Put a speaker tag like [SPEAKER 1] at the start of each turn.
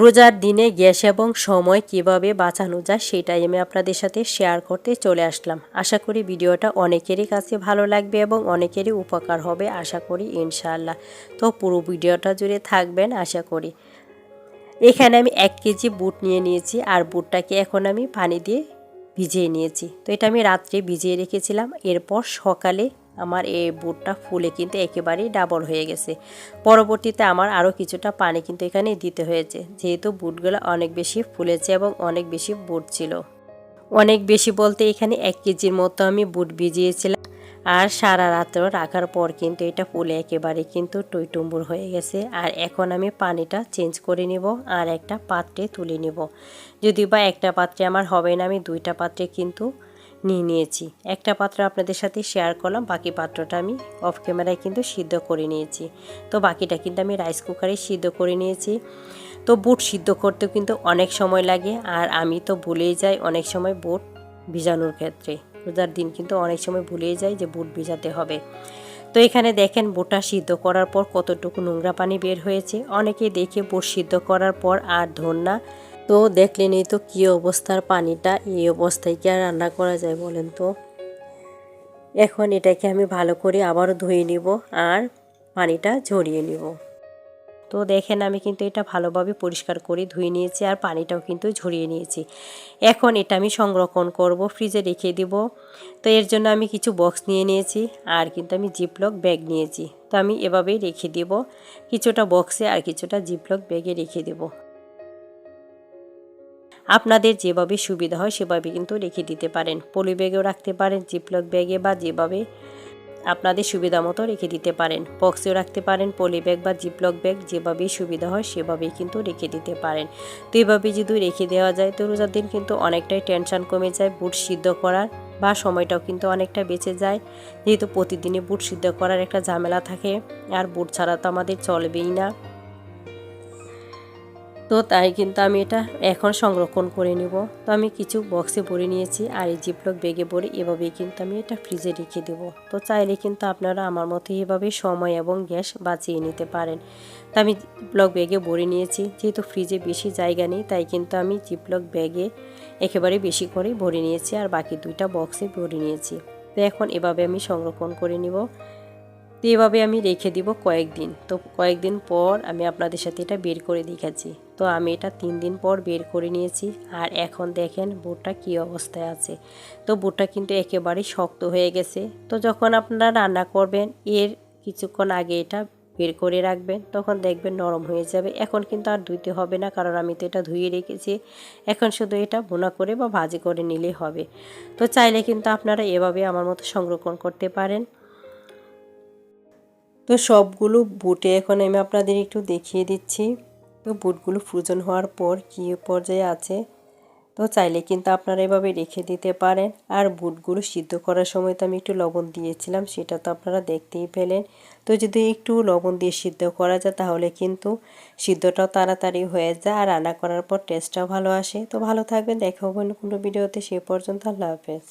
[SPEAKER 1] রোজার দিনে গ্যাস এবং সময় কীভাবে বাঁচানো যায় সেটাই আমি আপনাদের সাথে শেয়ার করতে চলে আসলাম। আশা করি ভিডিওটা অনেকেরই কাছে ভালো লাগবে এবং অনেকেরই উপকার হবে, আশা করি ইনশাআল্লাহ। তো পুরো ভিডিওটা জুড়ে থাকবেন, আশা করি। এখানে আমি এক কেজি বুট নিয়ে নিয়েছি, আর বুটটাকে এখন আমি পানি দিয়ে ভিজিয়ে নিয়েছি। তো এটা আমি রাত্রে ভিজিয়ে রেখেছিলাম, এরপর সকালে আমার এই বুটটা ফুলে কিন্তু একেবারেই ডাবল হয়ে গেছে। পরবর্তীতে আমার আরও কিছুটা পানি কিন্তু এখানে দিতে হয়েছে। যেহেতু বুটগুলো অনেক বেশি ফুলেছে এবং অনেক বেশি বুট ছিল। অনেক বেশি বলতে এখানে এক কেজির মতো আমি বুট ভিজিয়েছিলাম। আর সারা রাত্র রাখার পর কিন্তু এটা ফুলে একেবারে কিন্তু টইটুম্বুর হয়ে গেছে। আর এখন আমি পানিটা চেঞ্জ করে নিব আর একটা পাত্রে তুলে নিব। যদি বা একটা পাত্রে আমার হবে না, আমি দুইটা পাত্রে কিন্তু নিয়ে নিয়েছি। একটা পাত্র আপনাদের সাথে শেয়ার করলাম, বাকি পাত্রটা আমি অফ ক্যামেরায় কিন্তু সিদ্ধ করে নিয়েছি। তো বাকিটা কিন্তু আমি রাইস কুকারে সিদ্ধ করে নিয়েছি। তো বুট সিদ্ধ করতেও কিন্তু অনেক সময় লাগে, আর আমি তো ভুলেই যাই অনেক সময় বুট ভিজানোর ক্ষেত্রে। রোজার দিন কিন্তু অনেক সময় ভুলেই যাই যে বুট ভিজাতে হবে। তো এখানে দেখেন বুটটা সিদ্ধ করার পর কতটুকু নোংরা পানি বের হয়েছে। অনেকে দেখে বুট সিদ্ধ করার পর আর ধর না। তো দেখলেনই তো কী অবস্থার পানিটা, এই অবস্থায় কি আর রান্না করা যায় বলেন তো? এখন এটাকে আমি ভালো করে আবারও ধুয়ে নিব আর পানিটা ঝরিয়ে নিব। তো দেখেন আমি কিন্তু এটা ভালোভাবে পরিষ্কার করে ধুয়ে নিয়েছি আর পানিটাও কিন্তু ঝরিয়ে নিয়েছি। এখন এটা আমি সংরক্ষণ করব, ফ্রিজে রেখে দিব। তো এর জন্য আমি কিছু বক্স নিয়ে নিয়েছি আর কিন্তু আমি জিপলক ব্যাগ নিয়েছি। তো আমি এভাবেই রেখে দিব, কিছুটা বক্সে আর কিছুটা জিপলক ব্যাগে রেখে দেবো। আপনাদের যেভাবে সুবিধা হয় সেভাবে কিন্তু রেখে দিতে পারেন। পলি ব্যাগেও রাখতে পারেন, জিপলক ব্যাগে বা যেভাবে আপনাদের সুবিধা মতো রেখে দিতে পারেন। বক্সেও রাখতে পারেন, পলি ব্যাগ বা জিপলক ব্যাগ যেভাবেই সুবিধা হয় সেভাবেই কিন্তু রেখে দিতে পারেন। তো এইভাবে যদি রেখে দেওয়া যায় তো রোজার দিন কিন্তু অনেকটাই টেনশন কমে যায়, বুট সিদ্ধ করার বা সময়টাও কিন্তু অনেকটা বেঁচে যায়। যেহেতু প্রতিদিনই বুট সিদ্ধ করার একটা ঝামেলা থাকে, আর বুট ছাড়া তো আমাদের চলবেই না। তো তাই কিন্তু আমি এটা এখন সংরক্ষণ করে নেব। তো আমি কিছু বক্সে ভরে নিয়েছি আর এই জিপলক বেগে ভরে এভাবেই কিন্তু আমি এটা ফ্রিজে রেখে দেব। তো চাইলে কিন্তু আপনারা আমার মতো এভাবে সময় এবং গ্যাস বাঁচিয়ে নিতে পারেন। তো আমি জিপলক ব্যাগে ভরে নিয়েছি, যেহেতু ফ্রিজে বেশি জায়গা নেই, তাই কিন্তু আমি জিপলক ব্যাগে একেবারে বেশি করে ভরে নিয়েছি আর বাকি দুইটা বক্সে ভরে নিয়েছি। তো এখন এভাবে আমি সংরক্ষণ করে নিব। তো এভাবে আমি রেখে দিব কয়েকদিন। তো কয়েকদিন পর আমি আপনাদের সাথে এটা বের করে দেখাচ্ছি। তো আমি এটা তিন দিন পর বের করে নিয়েছি। আর এখন দেখেন বুটটা কি অবস্থায় আছে। তো বুটটা কিন্তু একেবারেই শক্ত হয়ে গেছে। তো যখন আপনারা রান্না করবেন, এর কিছুক্ষণ আগে এটা বের করে রাখবেন, তখন দেখবেন নরম হয়ে যাবে। এখন কিন্তু আর ধুইতে হবে না, কারণ আমি তো এটা ধুয়ে রেখেছি। এখন শুধু এটা বোনা করে বা ভাজি করে নিলেই হবে। তো চাইলে কিন্তু আপনারা এভাবে আমার মতো সংরক্ষণ করতে পারেন। তো সবগুলো বুটে এখন আমি আপনাদের একটু দেখিয়ে দিচ্ছি। তো বুটগুলো ফ্রোজন হওয়ার পর কী পর্যায়ে আছে? তো চাইলে কিন্তু আপনারা এভাবে রেখে দিতে পারেন। আর বুটগুলো সিদ্ধ করার সময় তো আমি একটু লবণ দিয়েছিলাম, সেটা তো আপনারা দেখতেই পেলেন। তো যদি একটু লবণ দিয়ে সিদ্ধ করা যায়, তাহলে কিন্তু সিদ্ধটাও তাড়াতাড়ি হয়ে যায় আর রান্না করার পর টেস্টটাও ভালো আসে। তো ভালো থাকবেন, দেখা হবে কোনো ভিডিওতে, সে পর্যন্ত আল্লাহ হাফেজ।